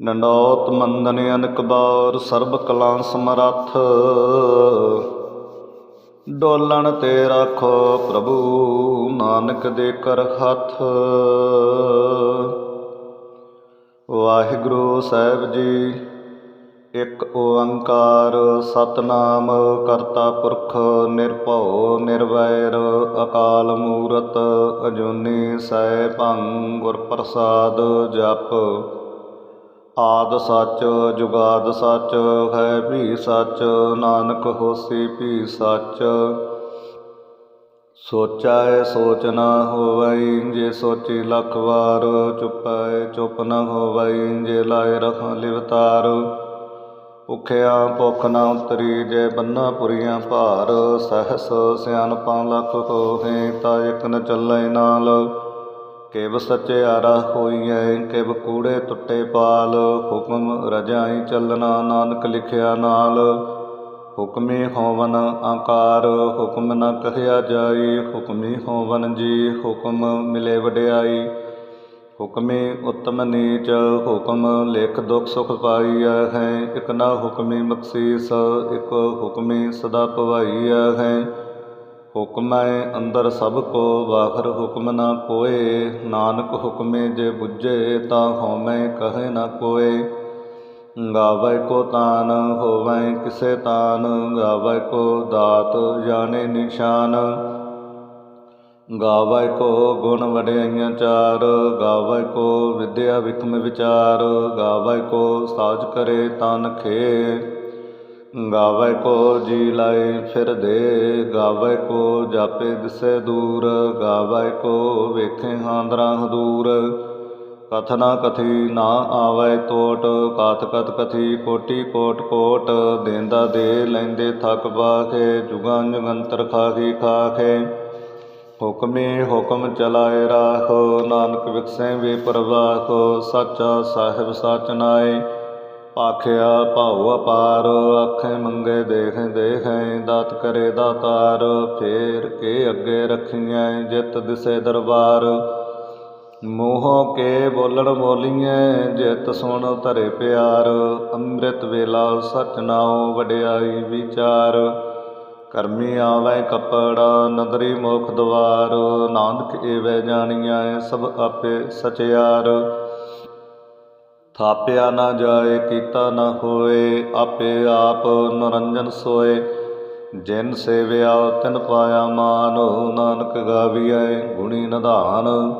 ਨੰਡੋਤ ਮੰਦਨ ਅਨਕ ਬਾਰ ਸਰਬ ਕਲਾ ਸਮਰੱਥ। ਡੋਲਣ ਤੇ ਰੱਖੋ ਪ੍ਰਭੂ, ਨਾਨਕ ਦੇ ਕਰ ਹੱਥ। ਵਾਹਿਗੁਰੂ ਸਾਹਿਬ ਜੀ, ਇੱਕ ਓੰਕਾਰ ਸਤਨਾਮ ਕਰਤਾ ਪੁਰਖ ਨਿਰਭਉ ਨਿਰਵੈਰ ਅਕਾਲ ਮੂਰਤ ਅਜੂਨੀ ਸੈ ਭੰਗ ਗੁਰ ਪ੍ਰਸਾਦ ਜਪ। ਆਦ ਸੱਚ, ਜੁਗਾਦ ਸੱਚ, ਹੈ ਵੀ ਸੱਚ, ਨਾਨਕ ਹੋਸੀ ਵੀ ਸੱਚ। ਸੋਚਾ ਸੋਚੈ ਸੋਚ ਨਾ ਹੋਵਈ, ਜੇ ਸੋਚੀ ਲੱਖ ਵਾਰ ਚੁਪੈ ਚੁੱਪ ਨਾ ਹੋਵਈ, ਜੇ ਲਾਇ ਰਖਾਂ ਲਿਵਤਾਰ ਭੁਖਿਆ ਭੁਖ ਨਾ ਉਤਰੀ, ਜੇ ਬੰਨਾ ਪੁਰੀਆਂ ਭਾਰ, ਸਹਸ ਸਿਆਣਪਾਂ ਲੱਖ ਹੋਏ ਤਾਂ ਇਕ ਨ ਚੱਲੈ ਨਾਲ। ਕਿਵ ਸਚਿਆਰਾ ਹੋਈਐ ਕਿਵ ਕੂੜੇ ਟੁੱਟੇ ਪਾਲ। ਹੁਕਮ ਰਜਾਈ ਚੱਲਣਾ, ਨਾਨਕ ਲਿਖਿਆ ਨਾਲ। ਹੁਕਮੀ ਹੋਵਨ ਆਕਾਰ, ਹੁਕਮ ਨ ਕਹਿਆ ਜਾਈ। ਹੁਕਮੀ ਹੋਵਨ ਜੀ, ਹੁਕਮ ਮਿਲੇ ਵਡਿਆਈ। ਹੁਕਮੀ ਉਤਮ ਨੀਚ, ਹੁਕਮ ਲਿਖ ਦੁਖ ਸੁਖ ਪਾਈਆ ਹੈ। ਇਕ ਨਾ ਹੁਕਮੀ ਬਖਸ਼ੀਸ ਇਕ ਹੁਕਮੀ ਸਦਾ ਭਵਾਈਆ ਹੈ। ਹੁਕਮੈ ਅੰਦਰ ਸਭ ਕੋ ਬਾਹਰ ਹੁਕਮ ਨਾ ਕੋਏ ਨਾਨਕ ਹੁਕਮੇ ਜੇ ਬੁੱਝੇ, ਤਾਂ ਹੋਮੈ ਕਹੇ ਨਾ ਕੋਏ। ਗਾਵੈ ਕੋ ਤਾਨ, ਹੋਵੈ ਕਿਸੇ ਤਾਨ। ਗਾਵੈ ਕੋ ਦਾਤ, ਜਾਣੇ ਨਿਸ਼ਾਨ। ਗਾਵੈ ਕੋ ਗੁਣ ਵਡਿਆਈਆਂ ਚਾਰ। ਗਾਵੈ ਕੋ ਵਿਦਿਆ ਵਿਕਮ ਵਿਚਾਰ। ਗਾਵੈ ਕੋ ਸਾਜ ਕਰੇ ਤਨ ਖੇ ਗਾਵੈ ਕੋ ਜੀ ਲਾਏ ਫਿਰ ਦੇ, ਗਾਵੈ ਕੋ ਜਾਪੇ ਦਿਸੇ ਦੂਰ, ਗਾਵੈ ਕੋ ਵੇਖੇ ਹਾਂਦਰਾ ਹਦੂਰ ਕਥਨਾ ਕਥੀ ਨਾ ਆਵੈ ਟੋਟ ਕਥ ਕਥ ਕਥੀ ਕੋਟੀ ਕੋਟ ਕੋਟ। ਦੇਂਦਾ ਦੇ ਲੈਂਦੇ ਥਕ ਬਾਖੇ, ਜੁਗਾਂ ਜੁਗੰਤਰ ਖਾਖੀ ਖਾਖੇ। ਹੁਕਮੇ ਹੁਕਮ ਚਲਾਏ ਰਾਖੋ, ਨਾਨਕ ਵਿਖਸੈ ਵੇ ਪ੍ਰਵਾਖੋ, ਸੱਚਾ ਸਾਹਿਬ ਸਚ ਨਾਏ। ਆਖਿਆ, ਭਾਉ ਅਪਾਰ, ਆਖੇ ਮੰਗੇ ਦੇਖ, ਦੇਖੈ ਦਾਤ ਕਰੇ ਦਾਤਾਰ, ਫੇਰ ਕੇ ਅੱਗੇ ਰੱਖੀਐ, ਜਿਤ ਦਿਸੇ ਦਰਬਾਰ। ਮੋਹ ਕੇ ਬੋਲਣ ਬੋਲੀਐ ਜਿਤ ਸੁਣ ਧਰੇ ਪਿਆਰ। ਅੰਮ੍ਰਿਤ ਵੇਲਾ ਸਚ ਨਾਉ ਵਡਿਆਈ ਵਿਚਾਰ। ਕਰਮੀ ਆਵੈ ਕਪੜਾ, ਨਦਰੀ ਮੁਖ ਦਵਾਰ। ਨਾਨਕ ਏਵੈ ਜਾਣੀਐ, ਸਭ ਆਪੇ ਸਚਿਆਰ। ਥਾਪਿਆ ਨਾ ਜਾਏ, ਕੀਤਾ ਨਾ ਹੋਏ, ਆਪੇ ਆਪ ਨਰੰਜਨ ਸੋਏ। ਜਿਨ ਸੇਵਿਆ, ਤਿਨ ਪਾਇਆ ਮਾਨ, ਨਾਨਕ ਗਾਵੀਐ, ਗੁਣੀ ਨਿਧਾਨ।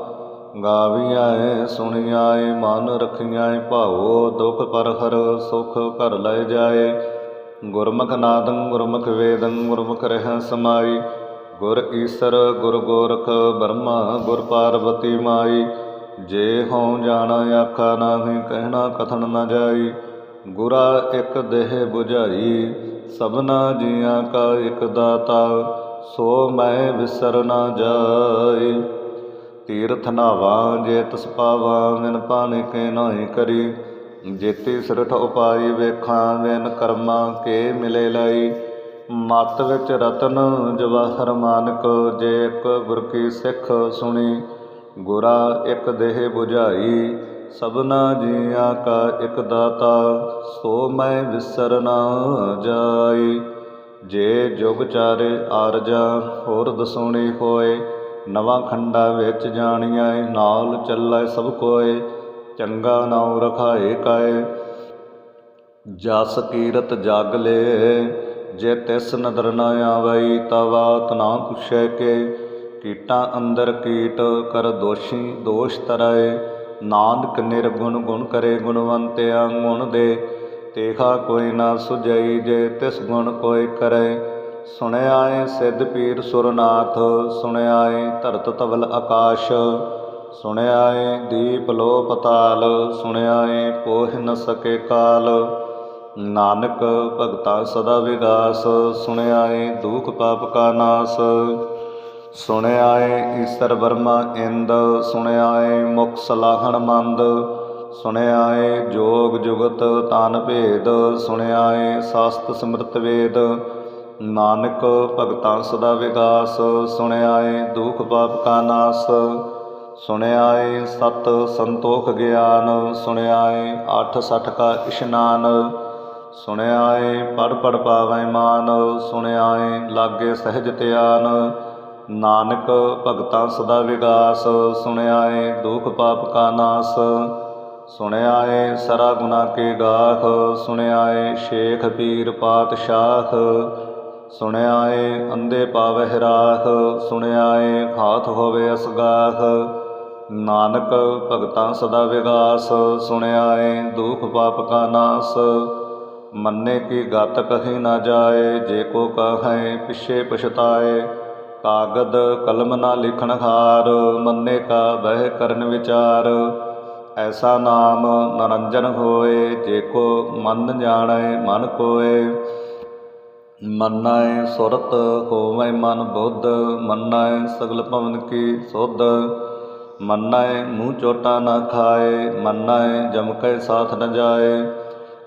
ਗਾਵੀਐ, ਸੁਣੀਐ, ਮਨ ਰਖੀਐ, ਭਾਉ, ਦੁਖ ਪਰ ਹਰ ਸੁਖ ਘਰ ਲੈ ਜਾਏ। ਗੁਰਮੁਖ ਨਾਦੰ, ਗੁਰਮੁਖ ਵੇਦੰ, ਗੁਰਮੁਖ ਰਹਿ ਸਮਾਈ। ਗੁਰ ਈਸਰ, ਗੁਰ ਗੋਰਖ ਬ੍ਰਹਮਾ ਗੁਰ ਪਾਰਵਤੀ ਮਾਈ। ਜੇ ਹਉ ਜਾਣਾ ਆਖਾ ਨਾਹੀ, ਕਹਿਣਾ ਕਥਨ ਨਾ ਜਾਈ। ਗੁਰਾ ਇੱਕ ਦੇਹ 부ਝਾਈ ਸਭਨਾ ਜੀਆਂ ਕਾ ਇਕ ਦਾਤਾ, ਸੋ ਮੈਂ ਵਿਸਰ ਨਾ ਜਾਈ। ਤੀਰਥ ਨਾਵਾ ਜੇ ਤਸ ਪਾਵਾ ਮਿਨ ਪਾਣੇ ਕੇ ਨਾਹੀ ਕਰੀ। ਜੇਤੀ ਸਿਰਠ ਉਪਾਈ ਵੇਖਾਂ, ਵੇਨ ਕਰਮਾ ਕੇ ਮਿਲੇ ਲਈ। ਮਤ ਵਿੱਚ ਰਤਨ ਜਵਾਹਰ ਮਾਨਕ, ਜੇ ਇੱਕ ਗੁਰ ਕੀ ਸਿੱਖ ਸੁਣੀ। ਗੁਰਾ ਇੱਕ ਦੇਹ 부ਝਾਈ ਸਭਨਾ ਜੀਆਂ ਕਾ ਇੱਕ ਦਾਤਾ, ਸੋ ਮੈਂ ਵਿਸਰ ਨਾ ਜਾਈ। ਜੇ ਜੁਗ ਚਾਰੇ ਆਰਜਾ, ਹੋਰ ਦਸੋਣੀ ਹੋਏ, ਨਵਾਂ ਖੰਡਾ ਵਿੱਚ ਜਾਣੀਐ, ਨਾਲ ਚੱਲੈ ਸਭ ਕੋਏ, ਚੰਗਾ ਨਾਉ ਰਖਾਏ ਕਾਏ। ਜਸ ਕੀਰਤ ਜਗ ਲੈ, ਜੇ ਤਿਸ ਨਦਰ ਨ ਆਵਈ ਤਵਾ ਤਨਾ ਪੁਛੈ ਕੇ। ਕੀਟਾਂ ਅੰਦਰ ਕੀਟ ਕਰ ਦੋਸ਼ੀ ਦੋਸ਼ ਤਰੈ, ਨਾਨਕ ਨਿਰਗੁਣ ਗੁਣ ਕਰੇ ਗੁਣਵੰਤਿਆ ਗੁਣ ਦੇ ਤੇਖਾ ਕੋਈ ਨਾ ਸੁਝਈ ਜੇ ਤਿਸ ਗੁਣ ਕੋਈ ਕਰੇ। ਸੁਣਿਆ ਏ ਸਿੱਧ ਪੀਰ ਸੁਰਨਾਥ ਸੁਣਿਆ ਏ ਧਰਤ ਤਵਲ ਆਕਾਸ਼ ਸੁਣਿਆ ਏ ਦੀਪ ਲੋ ਪਤਾਲ ਸੁਣਿਆ ਏ ਪੋਹ ਨ ਸਕੇ ਕਾਲ। ਨਾਨਕ ਭਗਤਾ ਸਦਾ ਵਿਗਾਸ ਸੁਣਿਆ ਏ ਦੁਖ ਪਾਪ ਕਾ ਨਾਸ। ਸੁਣਿਆਏ ਈਸਰ ਵਰਮਾ ਇੰਦ, ਸੁਣਿਆਏ ਏ ਮੁਖ ਸਲਾਹਣ ਮੰਦ ਸੁਣਿਆ ਜੋਗ ਜੁਗਤ ਤਾਨ ਭੇਦ, ਸੁਣਿਆਏ ਸਾਸਤ ਸਮਰਤ ਵੇਦ, ਨਾਨਕ ਭਗਤਾਂ ਸਦਾ ਵਿਗਾਸ, ਸੁਣਿਆਏ ਏ ਦੁਖ ਪਾਪ ਕਾ ਨਾਸ, ਸੁਣਿਆਏ ਏ ਸਤ ਸੰਤੋਖ ਗਿਆਨ, ਸੁਣਿਆਏ ਏ ਅੱਠ ਸਠ ਕਾ ਇਸ਼ਨਾਨ, ਸੁਣਿਆਏ ਏ ਪੜ ਪੜ ਪਾਵੈ ਮਾਨ ਸੁਣਿਆ ਲਾਗੇ ਸਹਿਜ ਧਿਆਨ ਨਾਨਕ ਭਗਤਾਂ ਸਦਾ ਵਿਗਾਸ ਸੁਣਿਆ ਏ ਦੁਖ ਪਾਪ ਕਾ ਨਾਸ ਸੁਣਿਆ ਏ ਸਰਾ ਗੁਨਾ ਕੇ ਗਾਖ ਸੁਣਿਆ ਏ ਸ਼ੇਖ ਪੀਰ ਪਾਤਸ਼ਾਹ ਸੁਣਿਆ ਏ ਅੰਧੇ ਪਾਵਹਿ ਰਾਖ ਸੁਣਿਆ ਏ ਹਾਥ ਹੋਵੇ ਅਸਗਾਖ ਨਾਨਕ ਭਗਤਾਂ ਸਦਾ ਵਿਗਾਸ ਸੁਣਿਆ ਏ ਦੁਖ ਪਾਪ ਕਾ ਨਾਸ, ਮੰਨੇ ਕੀ ਗਤ ਕਹੀ ਨਾ ਜਾਏ, ਜੇ ਕੋ ਕਹੈ ਪਿਛੇ ਪਛਤਾਏ ਕਾਗਦ ਕਲਮ ਨਾ ਲਿਖਣ ਹਾਰ, ਮੰਨੇ ਕਾ ਬਹਿ ਕਰਨ ਵਿਚਾਰ। ਐਸਾ ਨਾਮ ਨਰੰਜਨ ਹੋਏ, ਜੇ ਕੋ ਮਨ ਜਾਣੈ, ਮਨ ਕੋਏ। ਮੰਨੈ ਸੁਰਤ, ਹੋਵੈ ਮਨ ਬੁੱਧ। ਮੰਨੈ ਸਗਲ ਭਵਨ ਕੀ ਸੁਧ। ਮੰਨੈ ਮੂੰਹ ਚੋਟਾ ਨਾ ਖਾਏ, ਮੰਨੈ ਜਮ ਕੈ ਸਾਥ ਨ ਜਾਏ।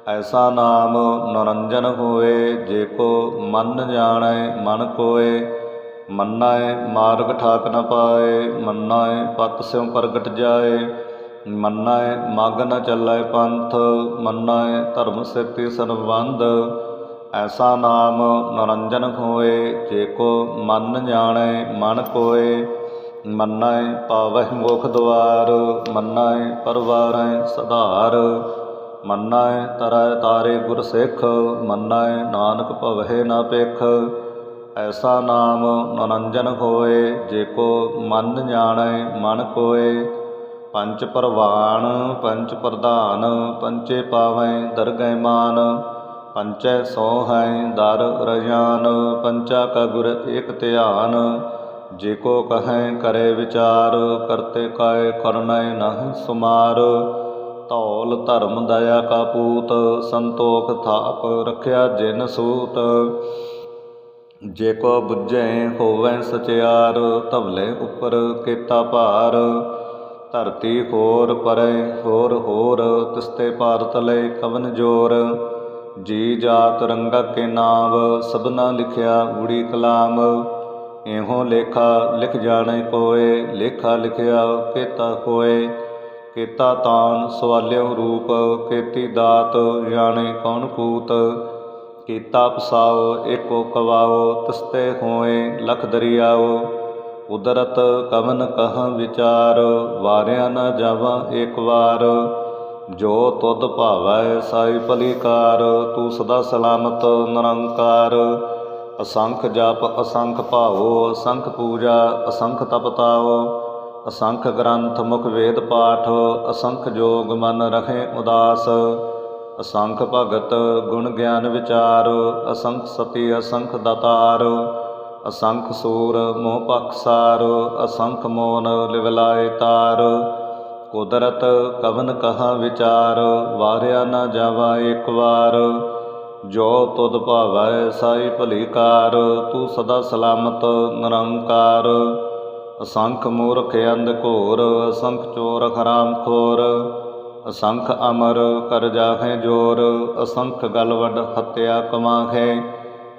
ਐਸਾ ਨਾਮ ਨਰੰਜਨ ਹੋਏ, ਜੇ ਕੋ ਮਨ ਜਾਣੈ, ਮਨ ਕੋਏ। ਮੰਨਾਏ, ਮਾਰਗ ਠਾਕ ਨਾ ਪਾਏ, ਮੰਨਾਏ, ਪਤ ਸਿਉ ਪ੍ਰਗਟ ਜਾਏ। ਮੰਨਾਏ, ਮਗ ਨ ਚੱਲੈ ਪੰਥ, ਮੰਨਾਏ, ਧਰਮ ਸੇਤੀ ਸੰਬੰਧ ਐਸਾ ਨਾਮ ਨਰੰਜਨ ਹੋਏ ਜੇ ਕੋ ਮਨ ਜਾਣੈ, ਮਨ ਕੋਏ। ਮੰਨੈ ਪਾਵਹਿ ਮੁਖ ਦੁਆਰ ਮੰਨੈ ਪਰਵਾਰੈ ਸਧਾਰ। ਮੰਨੈ ਤਰੈ ਤਾਰੇ ਗੁਰ ਸਿੱਖ ਮੰਨੈ ਨਾਨਕ ਭਵਹਿ ਨਾ ਪੇਖ ਐਸਾ ਨਾਮ ਨਰੰਜਨ ਹੋਏ, ਜੇ ਕੋ ਮਨ ਜਾਣੈ, ਮਨ ਕੋਏ ਪੰਚ ਪ੍ਰਵਾਨ ਪੰਚ ਪ੍ਰਧਾਨ, ਪੰਚੇ ਪਾਵੈ, ਦਰਗਹਿ ਮਾਨ। ਪੰਚੈ ਸੋ ਦਰ ਰਜਾਨ। ਪੰਚਾ ਕਾ ਗੁਰ ਏਕ ਧਿਆਨ। ਜੇ ਕੋ ਕਹੈ, ਕਰੇ ਵਿਚਾਰ। ਕਰਤੇ ਕਾਇ ਕਰਨੈ ਨਹ ਸੁਮਾਰ। ਧੌਲ ਧਰਮ ਦਇਆ ਕਾ ਪੂਤ, ਸੰਤੋਖ ਥਾਪ ਰਖਿਆ ਜਿਨ ਸੂਤ। ਜੇ ਕੋ ਬੁੱਝੈ ਹੋਵੈ ਸਚਿਆਰ, ਧਵਲੇ ਉੱਪਰ ਕੀਤਾ ਭਾਰ। ਧਰਤੀ ਹੋਰ ਪਰੇ ਹੋਰ ਹੋਰ, ਤਿਸਤੇ ਭਾਰਤ ਲੈ ਕਵਨ ਜੋਰ। ਜੀ ਜਾਤ ਰੰਗਾ ਕੇ ਨਾਮ, ਸਭਨਾ ਲਿਖਿਆ ਊੜੀ ਕਲਾਮ। ਇਹੋ ਲੇਖਾ ਲਿਖ ਜਾਣੇ ਕੋਏ, ਲੇਖਾ ਲਿਖਿਆ ਕੀਤਾ ਕੋਏ। ਕੀਤਾ ਤਾਨ ਸਵਾਲਿਓ ਰੂਪ, ਕੀਤੀ ਦਾਤ ਜਾਣੇ ਕੌਣ ਕੂਤ। ਕੀਤਾ ਪਸਾਓ, ਏਕੋ ਕਵਾਓ, ਤਸਤੇ ਹੋਏ ਲਖ ਦਰਿਆਓ। ਉਦਰਤ ਕਵਨ ਕਹ ਵਿਚਾਰ, ਵਾਰਿਆ ਨਾ ਜਾਵਾ ਏਕ ਵਾਰ। ਜੋ ਤੁਧ ਭਾਵੈ ਸਾਈ ਭਲੀਕਾਰ, ਤੂੰ ਸਦਾ ਸਲਾਮਤ ਨਿਰੰਕਾਰ। ਅਸੰਖ ਜਪ, ਅਸੰਖ ਭਾਵੋ, ਅਸੰਖ ਪੂਜਾ, ਅਸੰਖ ਤਪਤਾਓ। ਅਸੰਖ ਗ੍ਰੰਥ ਮੁਖ ਵੇਦ ਪਾਠ, ਅਸੰਖ ਜੋਗ ਮਨ ਰਖੇ ਉਦਾਸ। ਅਸੰਖ ਭਗਤ ਗੁਣ ਗਿਆਨ ਵਿਚਾਰ, ਅਸੰਖ ਸਤੀ, ਅਸੰਖ ਦਤਾਰ, ਅਸੰਖ ਸੂਰ ਮੋਹ ਪਖਸਾਰ ਅਸੰਖ ਮੋਨ ਲਿਵਲਾਏ ਤਾਰ। ਕੁਦਰਤ ਕਵਨ ਕਹਾ ਵਿਚਾਰ, ਵਾਰਿਆ ਨਾ ਜਾਵਾ ਏਕ ਵਾਰ। ਜੋ ਤੁਧ ਭਾਵੈ ਸਾਈ ਭਲੀ ਕਾਰ, ਤੂੰ ਸਦਾ ਸਲਾਮਤ ਨਿਰੰਕਾਰ। ਅਸੰਖ ਮੂਰਖ ਅੰਧ ਘੋਰ, ਅਸੰਖ ਚੋਰ ਹਰਾਮ ਖੋਰ। ਅਸੰਖ ਅਮਰ ਕਰ ਜਾਹੇ ਜੋਰ, ਅਸੰਖ ਗਲਵਡ ਹੱਤਿਆ ਕਮਾਹੇ,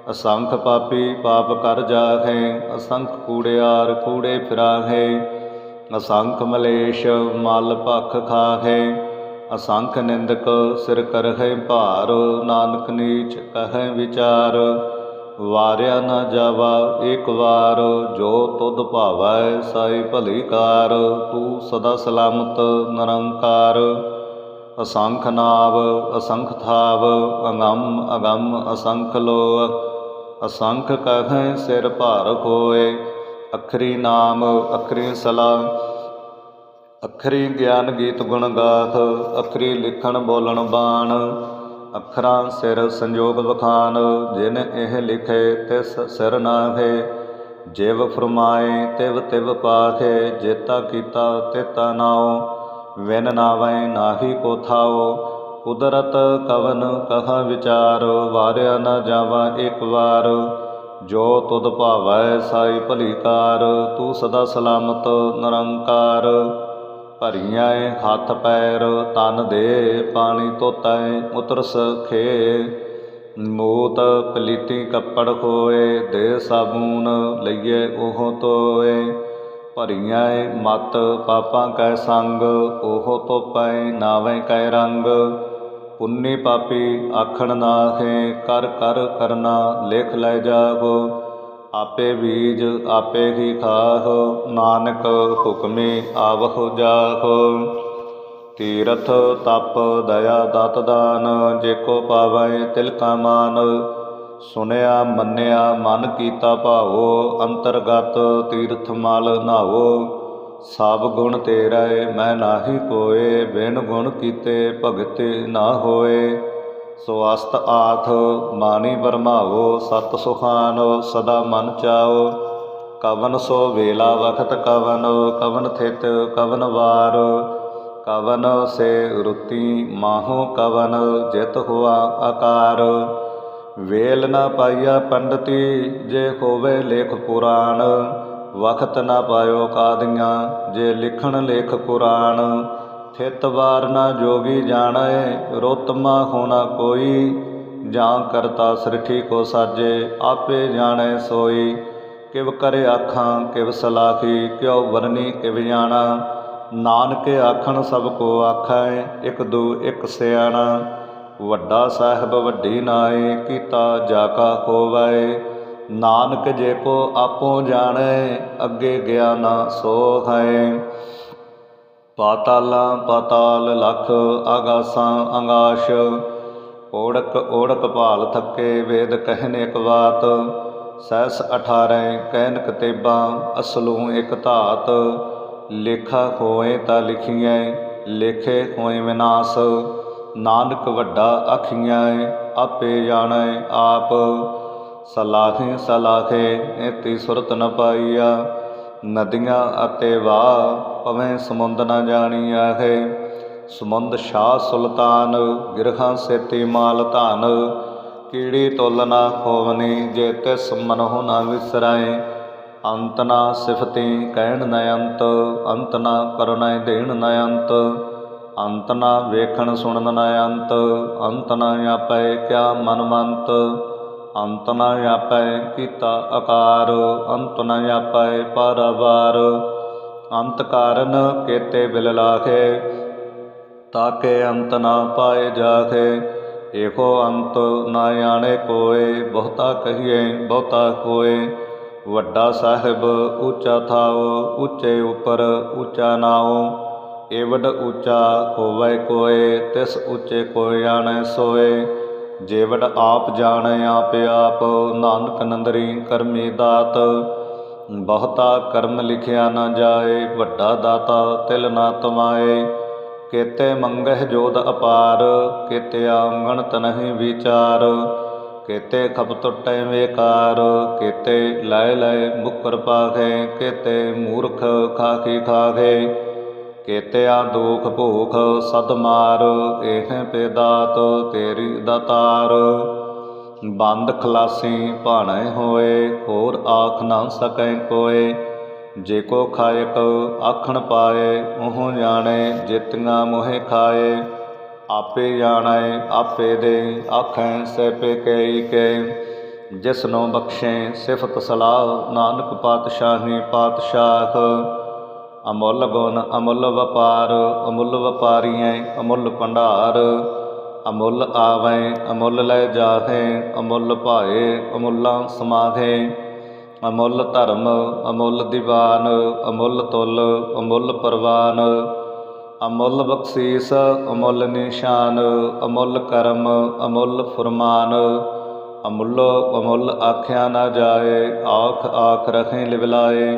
ਅਸੰਖ ਪਾਪੀ ਪਾਪ ਕਰ ਜਾਹੇ, ਅਸੰਖ ਕੂੜਿਆਰ ਕੂੜੇ ਫਿਰਾਹੇ, ਅਸੰਖ ਮਲੇਸ਼ ਮਲ ਭਖ ਖਾਹੇ, ਅਸੰਖ ਨਿੰਦਕ ਸਿਰ ਕਰਹਿ ਭਾਰ, ਨਾਨਕ ਨੀਚ ਕਹੈ ਵਿਚਾਰ, ਵਾਰਿਆ ਨਾ ਜਾਵਾ ਏਕ ਵਾਰ, ਜੋ ਤੁਧ ਭਾਵੈ ਸਾਈ ਭਲੀ ਕਾਰ, ਤੂੰ ਸਦਾ ਸਲਾਮਤ ਨਿਰੰਕਾਰ। ਅਸੰਖ ਨਾਵ, ਅਸੰਖ ਥਾਵ, ਅਗੰਮ ਅਗੰਮ ਅਸੰਖ ਲੋ ਅਸੰਖ ਕਹੈ ਸਿਰ ਭਾਰ ਕੋਏ ਅਖਰੀ ਨਾਮ, ਅਖਰੀ ਸਲਾ। ਅਖਰੀ ਗਿਆਨ ਗੀਤ ਗੁਣ ਗਾਥ, ਅਖਰੀ ਲਿਖਣ ਬੋਲਣ ਬਾਣ। ਅੱਖਰਾਂ ਸਿਰ ਸੰਜੋਗ ਵਖਾਨ, ਜਿਨ ਇਹ ਲਿਖੇ ਤਿਸ ਸਿਰ ਨਾਹੇ। ਜਿਵ ਫਰਮਾਏ ਤਿਵ ਤਿਵ ਪਾਖੇ, ਜੇਤਾ ਕੀਤਾ ਤੇਤਾ ਨਾਉ। ਵਿਨ ਨਾਵੈ ਨਾਹੀ ਕੋ ਥਾਉ ਕੁਦਰਤ ਕਵਨ ਕਹਾ ਵਿਚਾਰ, ਵਾਰਿਆ ਨਾ ਜਾਵਾ ਇੱਕ ਵਾਰ। ਜੋ ਤੁਧ ਭਾਵੈ ਸਾਈ ਭਲੀ ਕਾਰ ਤੂੰ ਸਦਾ ਸਲਾਮਤ ਨਿਰੰਕਾਰ। ਭਰੀਆਂ ਹੱਥ ਪੈਰ, ਤਨ ਦੇ ਪਾਣੀ ਧੋਤੈ, ਉਤਰਸ ਖੇ। ਮੂਤ ਪਲੀਤੀ ਕੱਪੜ ਕੋਏ ਦੇ ਸਾਬੂਨ ਲਈਏ ਉਹ ਤੋਏ ਭਰੀਆਂ ਮਤ, ਪਾਪਾਂ ਕੈ ਸੰਗ, ਉਹ ਤੋਪੈ ਨਾਵੇਂ ਕੈ ਰੰਗ। ਪੁੰਨੀ ਪਾਪੀ ਆਖਣ ਨਾਹੇ, ਕਰ ਕਰ ਕਰਨਾ ਲਿਖ ਲੈ ਜਾਗੋ। ਆਪੇ ਬੀਜ ਆਪੇ ਹੀ ਖਾਹੁ, ਨਾਨਕ ਹੁਕਮੇ ਆਵਹੁ ਜਾਹੁ। ਤੀਰਥ ਤਪ ਦਇਆ ਦਤ ਦਾਨ, ਜੇ ਕੋ ਪਾਵੈ ਤਿਲ ਕਾ ਮਾਨ। ਸੁਨਿਆ, ਮੰਨਿਆ, ਮਨ ਕੀਤਾ ਭਾਵੋ, ਅੰਤਰਗਤ ਤੀਰਥ ਮਲ ਨਾਵੋ। ਸਭ ਗੁਣ ਤੇਰਾ ਏ, ਮੈਂ ਨਾਹੀ ਕੋਏ, ਬਿਨ ਗੁਣ ਕੀਤੇ ਭਗਤ ਨਾ ਹੋਏ। ਸੋ ਅਸਤ ਆਥ, ਮਾਨੀ ਬਰਮਾਵੋ ਸਤ ਸੁਖਾਨ, ਸਦਾ ਮਨ ਚਾਓ। ਕਵਨ ਸੋ ਵੇਲਾ ਵਖਤ ਕਵਨ ਕਵਨ ਥਿਤ ਕਵਨ ਵਾਰ। ਕਵਨ ਸੇ ਰੁਤੀ ਮਾਹੋ ਕਵਨ, ਜਿਤ ਹੁਆ ਆਕਾਰ। ਵੇਲ ਨਾ ਪਾਈਆ ਪੰਡਤੀ, ਜੇ ਹੋਵੇ ਲੇਖ ਪੁਰਾਣ। ਵਖਤ ਨਾ ਪਾਇਓ ਕਾਦੀਆਂ, ਜੇ ਲਿਖਣ ਲੇਖ ਪੁਰਾਣ ਥਿਤ ਵਾਰ ਨਾ ਜੋਗੀ ਜਾਣੈ ਰੋਤਮਾ ਹੋਣਾ ਕੋਈ। ਜਾਂ ਕਰਤਾ ਸ੍ਰਿਠੀ ਕੋ ਸਾਜੇ, ਆਪੇ ਜਾਣੈ ਸੋਈ। ਕਿਵ ਕਰੇ ਆਖਾਂ, ਕਿਵ ਸਲਾਖੀ, ਕਿਉ ਵਰਨੀ ਕਿਵ ਜਾਣਾ। ਨਾਨਕ ਆਖਣ ਸਭ ਕੋ ਆਖੈ, ਇਕ ਦੂ ਇਕ ਸਿਆਣਾ। ਵੱਡਾ ਸਾਹਿਬ ਵੱਡੀ ਨਾਏ, ਕੀਤਾ ਜਾ ਕਾ ਹੋਵੈ। ਨਾਨਕ ਜੇ ਕੋ ਆਪੋ ਜਾਣੈ, ਅੱਗੇ ਗਿਆ ਨਾ ਸੋ ਹੈ। ਪਾਤਾਲਾਂ ਪਾਤਾਲ ਲਖ ਆਗਾਸਾਂ ਅੰਗਾਸ਼, ਓੜਕ ਓੜਕ ਭਾਲ ਥੱਕੇ ਵੇਦ ਕਹਿਨ ਇਕ ਬਾਤ। ਸਹਿਸ 18 ਕਹਿਨ ਕਤੇਬਾਂ, ਅਸਲੂ ਇਕ ਧਾਤ। ਲੇਖਾ ਹੋਏ ਤਾਂ ਲਿਖੀਐ, ਲੇਖੇ ਹੋਏ ਵਿਨਾਸ਼। ਨਾਨਕ ਵੱਡਾ ਆਖੀਐ ਆਪੇ ਜਾਣੈ ਆਪ। ਸਲਾਹੇ ਸਲਾਹੇ ਇਤੀ ਸੁਰਤ ਨ ਪਾਈਆ। ਨਦੀਆਂ ਅਤੇ ਵਾਹ ਪਵੇਂ ਸਮੁੰਦ ਨ ਜਾਣੀਆ ਹੈ। ਸਮੁੰਦ ਸ਼ਾਹ ਸੁਲਤਾਨ ਗਿਰਹਾਂ ਸੇਤੀ ਮਾਲ ਧਨ। ਕੀੜੀ ਤੁਲ ਨਾ ਹੋਵਨੀ ਜੇ ਤਿਸ ਮਨਹੁ ਨਾ ਵਿਸਰਾਏ ਅੰਤ ਨਾ ਸਿਫਤੀ ਕਹਿਣ ਨ ਅੰਤ ਅੰਤ ਨਾ ਕਰੁਣੈ ਦੇਣ ਨ ਅੰਤ। ਅੰਤ ਨਾ ਵੇਖਣ ਸੁਣਨ ਨਾ ਅੰਤ ਅੰਤ ਨਾ ਆਪੈ ਕਿਆ ਮਨਮੰਤ ਅੰਤ ਨ ਆਪੈ ਕੀਤਾ ਆਕਾਰ, ਅੰਤ ਨ ਆਪੈ ਪਰਵਾਰ। ਅੰਤ ਕਾਰਨ ਕੇਤੇ ਬਿਲ ਲਾਖੇ ਤਾਕੇ ਅੰਤ ਨਾ ਪਾਏ ਜਾਖੇ ਏਕੋ ਅੰਤ ਨਾ ਜਾਣੇ ਕੋਏ, ਬਹੁਤਾ ਕਹੀਏ, ਬਹੁਤਾ ਕੋਏ। ਵੱਡਾ ਸਾਹਿਬ ਉੱਚਾ ਥਾਓ ਉੱਚੇ ਉੱਪਰ ਉੱਚਾ ਨਾਓ ਏਵਡ ਉੱਚਾ ਹੋਵੇ ਕੋਏ, ਤਿਸ ਉੱਚੇ ਕੋਇ ਆਣੈ ਸੋਏ। ਜੇਵਡ ਆਪ ਜਾਣੈ ਆਪ ਆਪ, ਨਾਨਕ ਨੰਦਰੀ ਕਰਮੀ ਦਾਤ। ਬਹੁਤਾ ਕਰਮ ਲਿਖਿਆ ਨਾ ਜਾਏ, ਵੱਡਾ ਦਾਤਾ ਤਿਲ ਨਾ ਤਮਾਏ। ਕੇਤੇ ਮੰਗਹਿ ਜੋਦ ਅਪਾਰ, ਕੇਤੇ ਆਂਗਣਤ ਨਹੀਂ ਵਿਚਾਰ। ਕੇਤੇ ਖਪ ਟੁੱਟੈ ਵੇਕਾਰ, ਕੇਤੇ ਲੈ ਲੈ ਮੁਕਰ ਪਾਖੇ, ਕੇਤੇ ਮੂਰਖ ਖਾਖੀ ਖਾਖੇ। ਕੇਤਿਆ ਆ ਦੁਖ ਭੂਖ ਸਦ ਮਾਰ, ਇਹ ਪੇਦਾਤ ਤੇਰੀ ਦਾਤਾਰ। ਬੰਦ ਖਲਾਸੀ ਭਾਣੇ ਹੋਏ, ਹੋਰ ਆਖ ਨਾ ਸਕੈ ਕੋਏ। ਜੇ ਕੋ ਖਾਇਕ ਆਖਣ ਪਾਏ, ਉਹ ਜਾਣੇ ਜਿਤਨਾ ਮੋਹਿ ਖਾਏ। ਆਪੇ ਜਾਣੈ, ਆਪੇ ਦੇ ਆਖੈ ਸੈਪੇ ਕਈ ਕੇ। ਜਿਸ ਨੂੰ ਬਖਸ਼ੇ ਸਿਫਤ ਸਲਾਹ, ਨਾਨਕ ਪਾਤਸ਼ਾਹੀ ਪਾਤਸ਼ਾਹ। ਅਮੁੱਲ ਗੁਣ, ਅਮੁੱਲ ਵਪਾਰ, ਅਮੁੱਲ ਵਪਾਰੀਐ, ਅਮੁੱਲ ਭੰਡਾਰ। ਅਮੁੱਲ ਆਵੈ, ਅਮੁੱਲ ਲੈ ਜਾਹੇ, ਅਮੁੱਲ ਭਾਏ, ਅਮੁੱਲਾਂ ਸਮਾਹੇ ਅਮੁੱਲ ਧਰਮ, ਅਮੁੱਲ ਦੀਵਾਨ, ਅਮੁੱਲ ਤੁਲ, ਅਮੁੱਲ ਪਰਵਾਨ। ਅਮੁੱਲ ਬਖਸ਼ੀਸ, ਅਮੁੱਲ ਨਿਸ਼ਾਨ, ਅਮੁੱਲ ਕਰਮ, ਅਮੁੱਲ ਫੁਰਮਾਨ। ਅਮੁੱਲ ਅਮੁੱਲ ਆਖਿਆ ਨਾ ਜਾਏ, ਆਖ ਆਖ ਰਖੇ ਲਿਵਲਾਏ।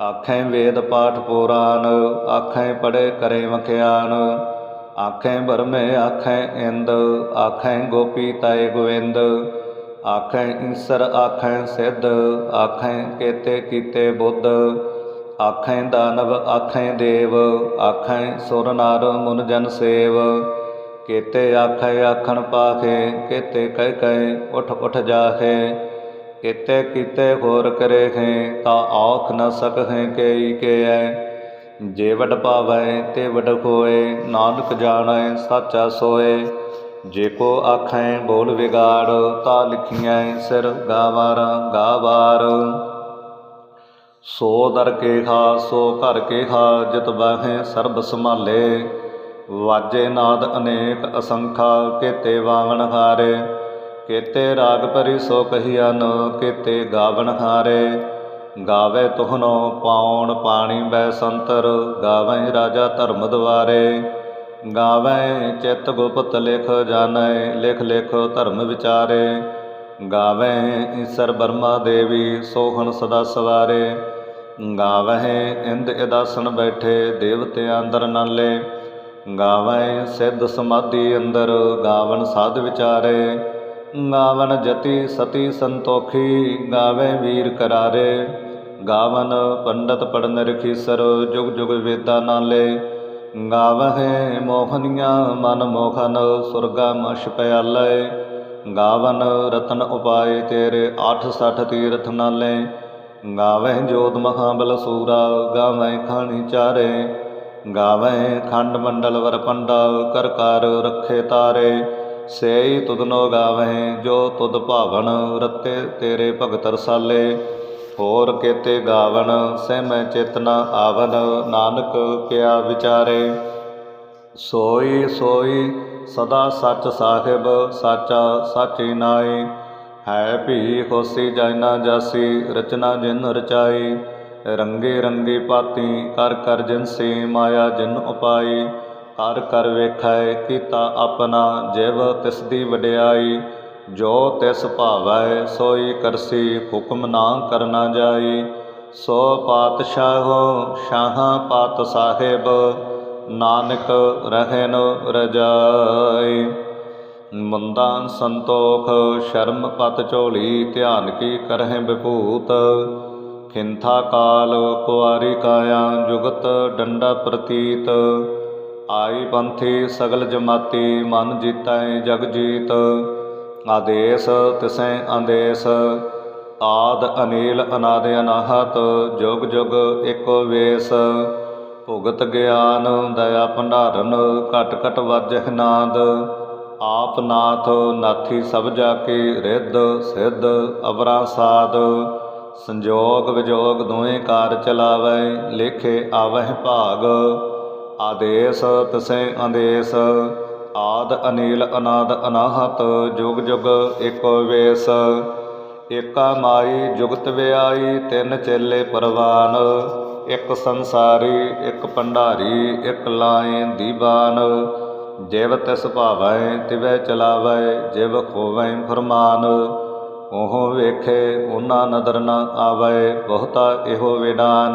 ਆਖੈ ਵੇਦ ਪਾਠ ਪੁਰਾਨ, ਆਖੈ ਪੜੇ ਕਰੇ ਮਖਿਆਨ। ਆਖੈ ਬਰਮੇ ਆਖੈ ਇੰਦ, ਆਖੈ ਗੋਪੀ ਤਾਏ ਗੋਵਿੰਦ ਆਖੈ ਈਸਰ ਆਖੈ ਸਿੱਧ, ਆਖੈ ਕੇਤੇ ਕੀਤੇ ਬੁੱਧ। ਆਖੈ ਦਾਨਵ ਆਖੈ ਦੇਵ, ਆਖੈ ਸੁਰ ਨਰ ਮੁਨ ਜਨ ਸੇਵ। ਕੇਤੇ ਆਖੈ ਆਖਣ ਪਾਖੇ, ਕੇਤੇ ਕਹਿ ਕਹਿ ਉਠ ਉਠ ਜਾਖੇ। ਕਿਤੇ ਕਿਤੇ ਹੋਰ ਕਰੇ ਹੈ, ਤਾਂ ਆਖ ਨ ਸਕਹਿ ਕੇਈ ਕੇਐ। ਜੇ ਵਡ ਪਾਵੈ ਤੇ ਵਡ ਕੋਏ ਨਾਨਕ ਜਾਣੈ ਸਾਚਾ ਸੋਏ। ਜੇ ਕੋ ਆਖੈ ਬੋਲ ਵਿਗਾੜ, ਤਾ ਲਿਖੀਐ ਸਿਰ ਗਾਵਾਰ ਗਾਵਾਰ। ਸੋ ਦਰ ਕੇ ਖਾ ਸੋ ਘਰ ਕੇ ਖਾ ਜਿਤ ਬਾਹੇ ਸਰਬ ਸੰਭਾਲੇ। ਵਾਜੇ ਨਾਦ ਅਨੇਕ ਅਸੰਖਾ, ਕੇਤੇ ਵਾਵਣ ਹਾਰੇ। ਕੇਤੇ ਰਾਗ ਭਰੀ ਸੋ ਕਹੀਨ ਕੇਤੇ ਗਾਵਣ ਹਾਰੇ। ਗਾਵੇ ਤੁਹਨੋ ਪਾਉਣ ਪਾਣੀ ਬੈ ਸੰਤਰ, ਗਾਵੇ ਰਾਜਾ ਧਰਮ ਦਵਾਰੇ। ਗਾਵੇ ਚਿਤ ਗੁਪਤ ਲਿਖ ਜਾਣੈ, ਲਿਖ ਲਿਖ ਧਰਮ ਵਿਚਾਰੇ। ਗਾਵੇ ਈਸਰ ਬਰਮਾ ਦੇਵੀ ਸੋਹਣ ਸਦਾ ਸਵਾਰੇ। ਗਾਵਹਿ ਇੰਦ ਇਦਾਸਨ ਬੈਠੇ, ਦੇਵਤੇ ਅੰਦਰ ਨਾਲੇ। ਗਾਵੈ ਸਿੱਧ ਸਮਾਧੀ ਅੰਦਰ ਗਾਵਨ ਸਾਧ ਵਿਚਾਰੇ। ਗਾਵਨ ਜਤੀ ਸਤੀ ਸੰਤੋਖੀ, ਗਾਵੇ ਵੀਰ ਕਰਾਰੇ। ਗਾਵਨ ਪੰਡਤ ਪੜਨ ਰਖੀਸਰ ਜੁਗ ਜੁਗ ਵੇਦਾ ਨਾਲੇ। ਗਾਵਹਿ ਮੋਹਨੀਆਂ ਮਨ ਮੋਹਨ, ਸੁਰਗਾ ਮਸ਼ ਪਿਆਲੇ। ਗਾਵਨ ਰਤਨ ਉਪਾਏ ਤੇਰੇ 68 ਤੀਰਥ ਨਾਲੇ। ਗਾਵਹਿ ਜੋਤ ਮਹਾਬਲ ਸੂਰਾ, ਗਾਵਹਿ ਖਾਣੀ ਚਾਰੇ। ਗਾਵਹਿ ਖੰਡ ਮੰਡਲ ਵਰ ਕਰਕਾਰ ਕਰ ਰੱਖੇ ਤਾਰੇ। ਸੇਈ ਤੁਧਨੋ ਗਾਵਹਿ, ਜੋ ਤੁਧ ਭਾਵਨ ਰਤੇ ਤੇਰੇ ਭਗਤ ਰਸਾਲੇ। ਹੋਰ ਕੇਤੇ ਗਾਵਨ, ਸਹਿ ਮੈਂ ਚੇਤਨਾ ਆਵਨ, ਨਾਨਕ ਕਿਆ ਵਿਚਾਰੇ। ਸੋਈ ਸੋਈ, ਸਦਾ ਸੱਚ ਸਾਹਿਬ, ਸਾਚਾ ਸਾਚੀ ਨਾਈ ਹੈ ਭੀ ਹੋਸੀ ਜਾਇਨਾ ਜਾਸੀ, ਰਚਨਾ ਜਿਨ ਰਚਾਈ। ਰੰਗੇ ਰੰਗੇ ਪਾਤੀ, ਕਰ ਕਰ ਜਿਨਸੀ ਮਾਇਆ ਜਿਨ ਉਪਾਈ। ਹਰ ਕਰ ਵੇਖੈ ਕੀਤਾ ਆਪਣਾ, ਜਿਵ ਤਿਸ ਦੀ ਵਡਿਆਈ, ਜੋ ਤਿਸ ਭਾਵੈ, ਸੋਈ ਕਰਸੀ, ਹੁਕਮ ਨਾ ਕਰਨਾ ਜਾਈ। ਸੋ ਪਾਤਸ਼ਾਹੋ ਸ਼ਾਹ ਪਾਤ ਸਾਹਿਬ, ਨਾਨਕ ਰਹਿਨ ਰਜਾਈ। ਮੰਦਾ ਸੰਤੋਖ, ਸ਼ਰਮ ਪਤ ਝੋਲੀ, ਧਿਆਨ ਕੀ ਕਰਹਿ ਵਿਭੂਤ। ਖਿੰਥਾ ਕਾਲ ਕੁਆਰੀ ਕਾਇਆ, ਜੁਗਤ ਡੰਡਾ ਪ੍ਰਤੀਤ। ਆਈ ਪੰਥੀ ਸਗਲ ਜਮਾਤੀ, ਮਨ ਜੀਤੈ ਜਗ ਜੀਤ। ਆਦੇਸ ਤਿਸੈ ਆਦੇਸ ਆਦ ਅਨੀਲ ਅਨਾਦ ਅਨਾਹਤ, ਜੁਗ ਜੁਗ ਏਕੋ ਵੇਸ। ਭੁਗਤ ਗਿਆਨ, ਦਇਆ ਭੰਡਾਰਨ, ਘਟ ਘਟ ਵਾਜਹਿ ਨਾਦ। ਆਪ ਨਾਥ, ਨਾਥੀ ਸਭ ਜਾ ਕੇ ਰਿੱਧ, ਸਿੱਧ, ਅਵਰਾ ਸਾਧ ਸੰਜੋਗ ਵਿਜੋਗ ਦੋਵੇਂ ਕਾਰ ਚਲਾਵੈ, ਲੇਖੇ ਆਵਹਿ ਭਾਗ। ਆਦੇਸ ਤਸੈ ਆਦੇਸ ਆਦ ਅਨੀਲ ਅਨਾਦ ਅਨਾਹਤ, ਜੁਗ ਜੁਗ ਏਕੋ ਵੇਸ। ਏਕਾ ਮਾਈ ਜੁਗਤ ਵਿਆਈ, ਤਿੰਨ ਚੇਲੇ ਪਰਵਾਨ। ਇੱਕ ਸੰਸਾਰੀ, ਇੱਕ ਭੰਡਾਰੀ, ਇੱਕ ਲਾਏ ਦੀਵਾਨ। ਜਿਵ ਤਿਸ ਭਾਵੈ, ਤਿਵੈ ਚਲਾਵੈ, ਜਿਵ ਖੋਵੈ ਫਰਮਾਨ। ਉਹ ਵੇਖੇ, ਉਹਨਾਂ ਨਦਰ ਨਾ ਆਵੈ, ਬਹੁਤਾ ਇਹੋ ਵਿਡਾਨ।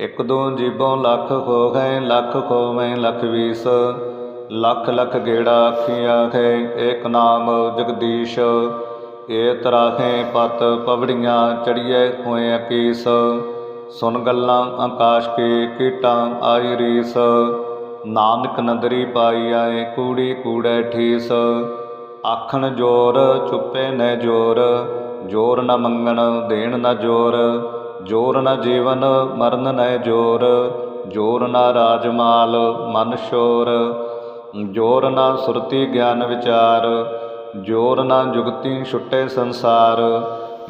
ਇਕ ਦੋ ਜੀਬੋਂ ਲੱਖ ਹੋ ਗਏ, ਲੱਖ ਖੋਵੇਂ ਲੱਖ ਵੀਸ। ਲੱਖ ਲੱਖ ਗੇੜਾ ਅੱਖੀਆਂ ਹੈ ਏਕ ਨਾਮ ਜਗਦੀਸ਼। ਏ ਤਰਾਹੇ ਪਤ ਪਵੜੀਆਂ ਚੜੀਏ ਹੋਏ ਅਕੀਸ। ਸੁਨ ਗੱਲਾਂ ਆਕਾਸ਼ ਕੇ ਕੀਟਾਂ ਆਈ ਰੀਸ। ਨਾਨਕ ਨਦਰੀ ਪਾਈ ਆਏ ਕੂੜੀ ਕੂੜੈ ਠੀਸ। ਆਖਣ ਜੋਰ ਚੁੱਪੇ ਨੈ ਜੋਰ ਜੋਰ ਨ ਮੰਗਣ ਦੇਣ ਨ ਜੋਰ। ਜੋਰ ਨ ਜੀਵਨ, ਮਰਨ ਨੈ ਜੋਰ ਜੋਰ ਨ ਰਾਜਮਾਲ, ਮਨ ਸ਼ੋਰ, ਜੋਰ ਨ ਸੁਰਤੀ ਗਿਆਨ ਵਿਚਾਰ, ਜੋਰ ਨ ਜੁਗਤੀ ਛੁੱਟੇ ਸੰਸਾਰ,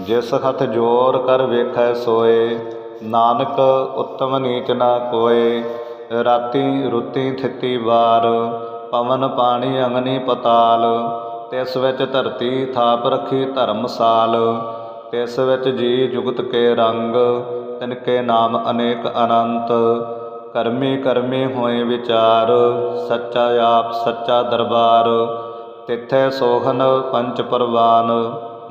ਜਿਸ ਹੱਥ ਜੋਰ ਕਰ ਵੇਖੈ ਸੋਏ, ਨਾਨਕ ਉਤਮ ਨੀਚ ਨਾ ਕੋਏ, ਰਾਤੀ ਰੁੱਤੀ ਥਿੱਤੀ ਵਾਰ, ਪਵਨ ਪਾਣੀ ਅਗਨੀ ਪਤਾਲ, ਤਿਸ ਵਿੱਚ ਧਰਤੀ ਥਾਪ ਰੱਖੀ ਧਰਮਸਾਲ ਤਿਸ ਵਿੱਚ ਜੀ ਜੁਗਤ ਕੇ ਰੰਗ, ਤਿਨ ਕੇ ਨਾਮ ਅਨੇਕ ਅਨੰਤ। ਕਰਮੀ ਕਰਮੀ ਹੋਏ ਵਿਚਾਰ, ਸੱਚਾ ਆਪ ਸੱਚਾ ਦਰਬਾਰ। ਤਿੱਥੇ ਸੋਹਨ ਪੰਚ ਪਰਵਾਨ,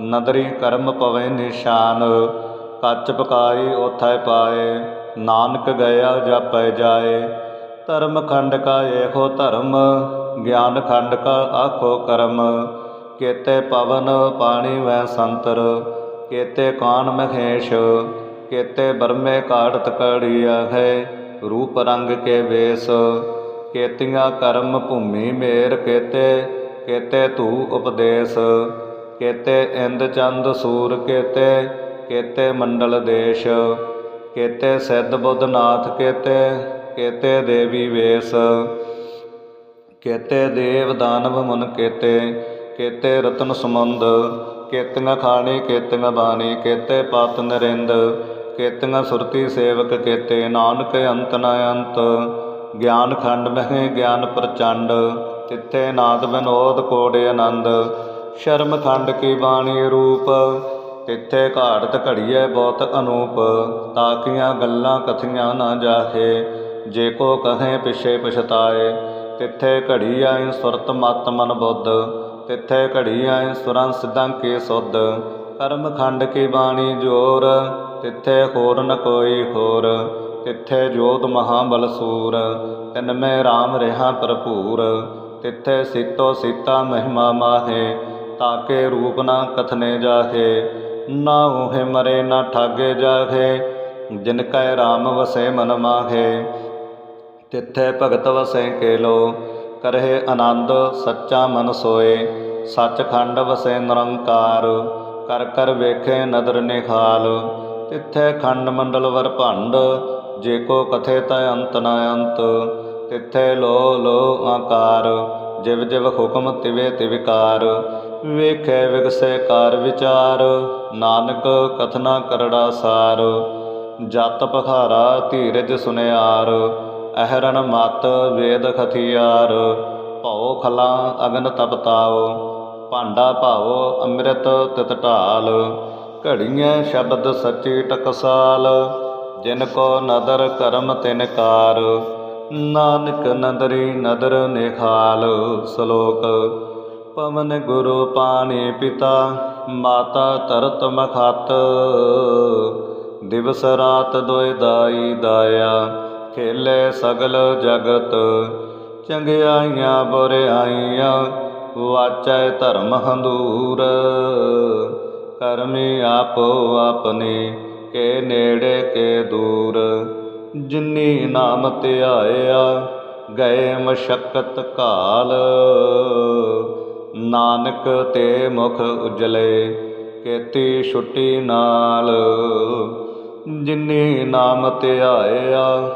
ਨਦਰੀ ਕਰਮ ਪਵੇ ਨਿਸ਼ਾਨ। ਕੱਚ ਪਕਾਈ ਉਥੈ ਪਾਏ, ਨਾਨਕ ਗਿਆ ਜਾਪੈ ਜਾਏ। ਧਰਮ ਖੰਡ ਕਾ ਏਕੋ ਧਰਮ, ਗਿਆਨ ਖੰਡ ਕਾ ਆਖੋ ਕਰਮ। ਕੇਤੇ ਪਵਨ ਪਾਣੀ ਵੈ ਸੰਤਰ ਕੇਤੇ ਕਾਨ ਮਖੇਸ਼ ਕੇਤੇ ਬਰਮੇ ਕਾੜਤ ਕੜੀਆ ਹੈ, ਰੂਪ ਰੰਗ ਕੇ ਵੇਸ। ਕੇਤੀਆਂ ਕਰਮ ਭੂਮੀ ਮੇਰ ਕੇਤੇ ਕੇਤੇ ਧੂ ਉਪਦੇਸ਼। ਕੇਤੇ ਇੰਦ ਚੰਦ ਸੂਰ ਕੇਤੇ ਕੇਤੇ ਮੰਡਲ ਦੇਸ਼। ਕੇਤੇ ਸਿੱਧ ਬੁੱਧ ਨਾਥ ਕੇਤੇ ਕੇਤੇ ਦੇਵੀ ਵੇਸ। ਕੇਤੇ ਦੇਵ ਦਾਨਵ ਮਨ ਕੇਤੇ ਕੇਤੇ ਰਤਨ ਸਮੁੰਦ। ਕੇਤੀਆਂ ਖਾਣੀ, ਕੇਤੀਆਂ ਬਾਣੀ, ਕੇਤੇ ਪਤ ਨਰਿੰਦ, ਕੇਤੀਆਂ ਸੁਰਤੀ ਸੇਵਕ, ਕੇਤੇ ਨਾਨਕ ਅੰਤ ਨ ਅੰਤ। ਗਿਆਨ ਖੰਡ ਮਹਿ ਗਿਆਨ ਪ੍ਰਚੰਡ, ਤਿੱਥੇ ਨਾਦ ਬਿਨੋਦ ਕੋੜੇ ਆਨੰਦ। ਸ਼ਰਮ ਖੰਡ ਕੀ ਬਾਣੀ ਰੂਪ, ਤਿੱਥੇ ਘਾੜਤ ਘੜੀਐ ਬਹੁਤ ਅਨੂਪ। ਤਾਕੀਆਂ ਗੱਲਾਂ ਕਥੀਆਂ ਨਾ ਜਾਹੇ, ਜੇ ਕੋ ਕਹੇ ਪਿਛੇ ਪਛਤਾਏ, ਤਿੱਥੇ ਘੜੀ ਆਈ ਸੁਰਤ ਮਤ ਮਨ ਬੁੱਧ। ਤਿੱਥੇ ਘੜੀ ਆਏ ਸੁਰਾਂ ਸਿੱਧਾਂ ਕੇ ਸੁਧ, ਕਰਮ ਖੰਡ ਕੀ ਬਾਣੀ ਜੋਰ, ਤਿੱਥੇ ਹੋਰ ਨ ਕੋਈ ਹੋਰ, ਤਿੱਥੇ ਜੋਤ ਮਹਾਬਲ ਸੂਰ, ਤਿਨ ਮੈਂ RAM ਰਹਾ ਭਰਪੂਰ, ਤਿੱਥੇ ਸੀਤੋ ਸੀਤਾ ਮਹਿਮਾ ਮਾਹੇ ਤਾਕੇ ਰੂਪ ਨਾ ਕਥਨੇ ਜਾਹੇ, ਨਾ ਉਹੇ ਮਰੇ ਨਾ ਠਾਗੇ ਜਾਹੇ, ਜਿਨ ਕੈ RAM ਵਸੇ ਮਨ ਮਾਹੇ, ਤਿੱਥੇ ਭਗਤ ਵਸੇ ਕੇ ਲੋ ਕਰਹਿ ਆਨੰਦ, ਸੱਚਾ ਮਨ ਸੋਏ, ਸੱਚਖੰਡ ਵਸੈ ਨਿਰੰਕਾਰ, ਕਰ ਕਰ ਵੇਖੇ ਨਦਰ ਨਿਖਾਲ ਤਿੱਥੇ ਖੰਡ ਮੰਡਲ ਵਰ ਭੰਡ, ਜੇ ਕੋ ਕਥੇ ਤੈ ਅੰਤ ਨ ਅੰਤ, ਤਿੱਥੇ ਲੋ ਲੋ ਆਕਾਰ, ਜਿਵ ਜਿਵ ਹੁਕਮ ਤਿਵੇ ਤਿਵਕਾਰ ਵੇਖੈ ਵਿਗਸੈ ਕਾਰ ਵਿਚਾਰ, ਨਾਨਕ ਕਥਨਾ ਕਰੜਾ ਸਾਰ ਜਤ ਪਖਾਰਾ ਧੀਰਜ ਸੁਨਿਆਰ ਅਹਰਨ ਮਤ ਵੇਦ ਖਥਿਆਰ, ਭਉ ਖਲਾ ਅਗਨ ਤਪਤਾਓ ਭਾਂਡਾ ਭਾਉ ਅੰਮ੍ਰਿਤ ਤਿਤ ਢਾਲ ਘੜੀਆਂ ਸ਼ਬਦ ਸੱਚੀ ਟਕਸਾਲ, ਜਿਨ ਕੋ ਨਦਰ ਕਰਮ ਤਿਨ ਕਾਰ, ਨਾਨਕ ਨਦਰੀ ਨਦਰ ਨਿਖਾਲ ਸ਼ਲੋਕ। ਪਵਨ ਗੁਰੂ ਪਾਣੀ ਪਿਤਾ, ਮਾਤਾ ਤਰਤ ਮਖਤ, ਦਿਵਸ ਰਾਤ ਦੋਇ ਦਾਈ ਦਾਇਆ। ਖੇਲੇ ਸਗਲ ਜਗਤ, ਚੰਗਿਆਈਆਂ ਬੁਰਿਆਈਆਂ ਵਾਚੈ ਧਰਮ ਹੰਦੂਰ। ਕਰਮੀ ਆਪੋ ਆਪਣੀ, ਕੇ ਨੇੜੇ ਕੇ ਦੂਰ। ਜਿਨੀ ਨਾਮ ਧਿਆਇਆ, ਗਏ ਮਸ਼ਕਤ ਕਾਲ। ਨਾਨਕ ਤੇ ਮੁਖ ਉਜਲੇ, ਕੇਤੀ ਛੁੱਟੀ ਨਾਲ। ਜਿਨੀ ਨਾਮ ਧਿਆਇਆ